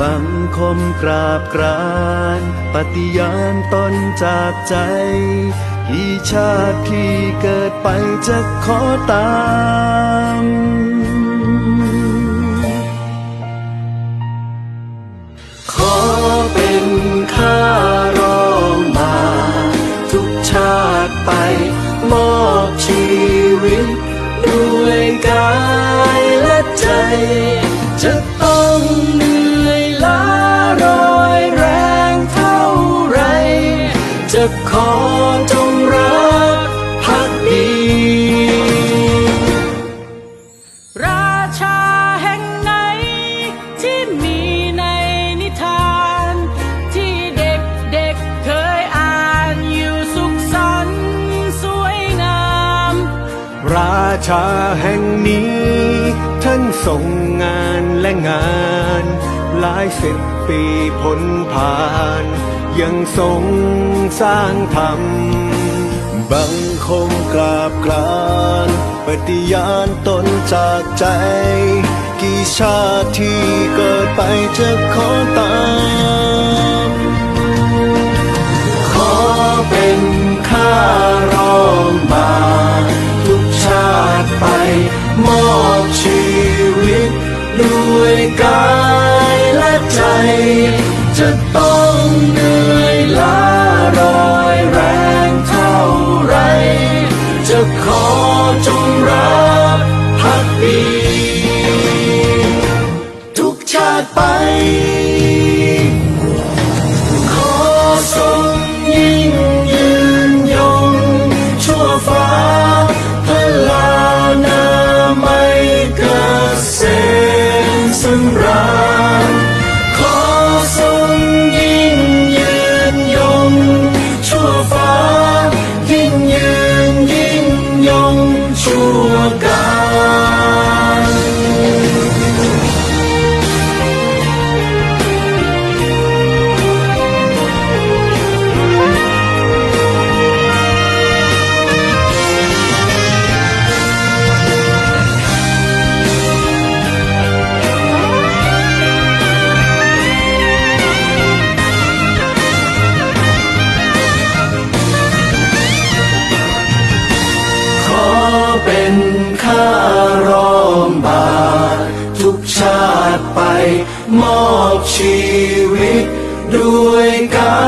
บังคมกราบกราน ปฏิญาณตนจากใจ ที่ชาติที่เกิดไปจะขอตามขอเป็นข้ารองมา ทุกชาติไป มอบชีวิต ด้วยกายและใจ ชาแห่งนี้ ท่านทรงงานและงาน หลายสิบปีพ้นผ่าน ยังทรงสร้างธรรม บังคมกราบกรานปฏิญาณตนจากใจ กี่ชาติที่เกิดไปจะขอตาม ขอเป็นข้า จะต้องเหนื่อยล้ารอยแรงเท่าไร จะขอจงรักพักดีทุกชาติไป ขอทรงยิ่งยืนยง ชั่วฟ้าพลานาไม่เกษมสำราญ เป็นข้ารองบาททุกชาติไป มอบชีวิตด้วยกัน